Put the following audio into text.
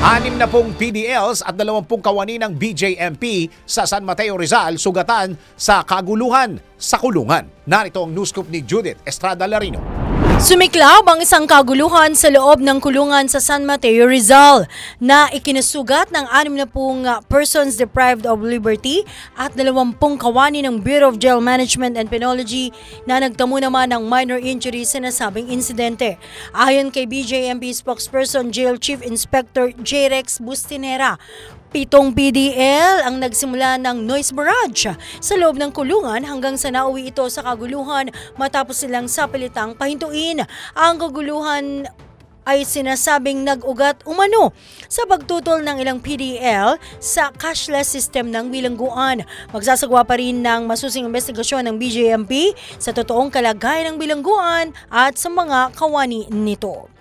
Anim na pong PDLs at dalawampung kawani ng BJMP sa San Mateo Rizal sugatan sa kaguluhan sa kulungan. Narito ang news scoop ni Judith Estrada Larino. Sumiklab ang isang kaguluhan sa loob ng kulungan sa San Mateo Rizal na ikinasugat ng 60 persons deprived of liberty at 20 kawani ng Bureau of Jail Management and Penology na nagtamo naman ng minor injuries sa nasabing insidente. Ayon kay BJMP spokesperson Jail Chief Inspector J-Rex Bustinera, Pitong PDL ang nagsimula ng noise barrage sa loob ng kulungan hanggang sa nauwi ito sa kaguluhan matapos silang sapilitang pahintuin. Ang kaguluhan ay sinasabing nag-ugat umano sa pagtutol ng ilang PDL sa cashless system ng bilangguan. Magsasagwa pa rin ng masusing investigasyon ng BJMP sa totoong kalagayan ng bilangguan at sa mga kawani nito.